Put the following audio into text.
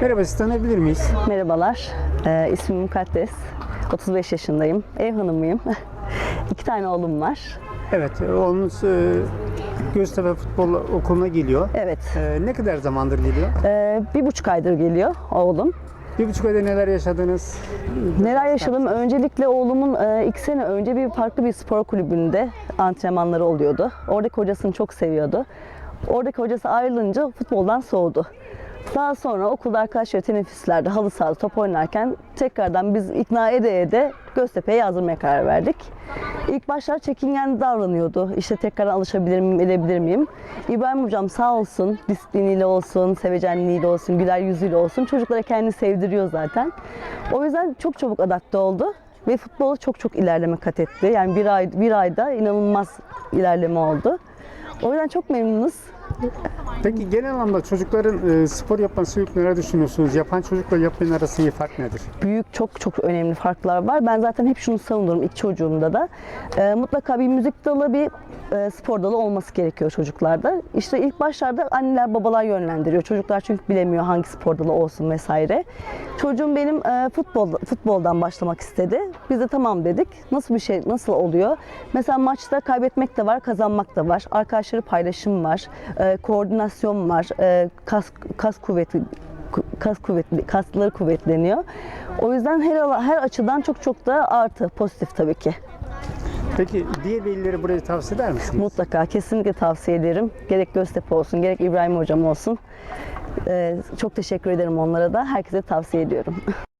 Merhaba, sizi tanıyabilir miyiz? Merhabalar, ee, ismim Mukaddes. 35 yaşındayım. Ev hanımıyım. İki tane oğlum var. Evet, oğlunuz e, Göztepe Futbol Okulu'na geliyor. Evet, E, ne kadar zamandır geliyor? ee, bir buçuk aydır geliyor oğlum. Bir buçuk ayda neler yaşadınız? Neler yaşadım? Öncelikle oğlumun e, iki sene önce bir farklı bir spor kulübünde antrenmanları oluyordu. Oradaki hocasını çok seviyordu. Oradaki hocası ayrılınca futboldan soğudu. Daha sonra okulda arkadaşlar teneffüslerde halı sahada top oynarken tekrardan biz ikna ede ede Göztepe'ye yazdırmaya karar verdik. İlk başlar çekingen davranıyordu. İşte tekrar alışabilir miyim, edebilir miyim? İbrahim hocam sağ olsun, disipliniyle olsun, sevecenliğiyle olsun, güler yüzüyle olsun. Çocuklara kendini sevdiriyor zaten. O yüzden çok çabuk adapte oldu ve futbolu çok çok ilerleme kat etti. Yani bir ay bir ayda inanılmaz ilerleme oldu. O yüzden çok memnunuz. Peki genel anlamda çocukların e, spor yapması yok neler düşünüyorsunuz? Yapan çocukla yapmayan arasındaki fark nedir? büyük çok çok önemli farklar var. Ben zaten hep şunu savunurum ilk çocuğumda da. Ee, mutlaka bir müzik dalı bir e, spor dalı olması gerekiyor çocuklarda. İşte ilk başlarda anneler babalar yönlendiriyor. Çocuklar çünkü bilemiyor hangi spor dalı olsun vesaire. Çocuğum benim e, futbol futboldan başlamak istedi. Biz de tamam dedik. Nasıl bir şey nasıl oluyor? Mesela maçta kaybetmek de var, kazanmak da var. Arkadaşları paylaşım var, e, koordinasyon var, e, kas kas kuvveti kas kuvvetli, kasları kuvvetleniyor. O yüzden her her açıdan çok çok da artı, pozitif tabii ki. Peki diğer velilere burayı tavsiye eder misiniz? Mutlaka kesinlikle tavsiye ederim. Gerek Göztepe olsun, gerek İbrahim hocam olsun. Ee, çok teşekkür ederim onlara da. Herkese tavsiye ediyorum.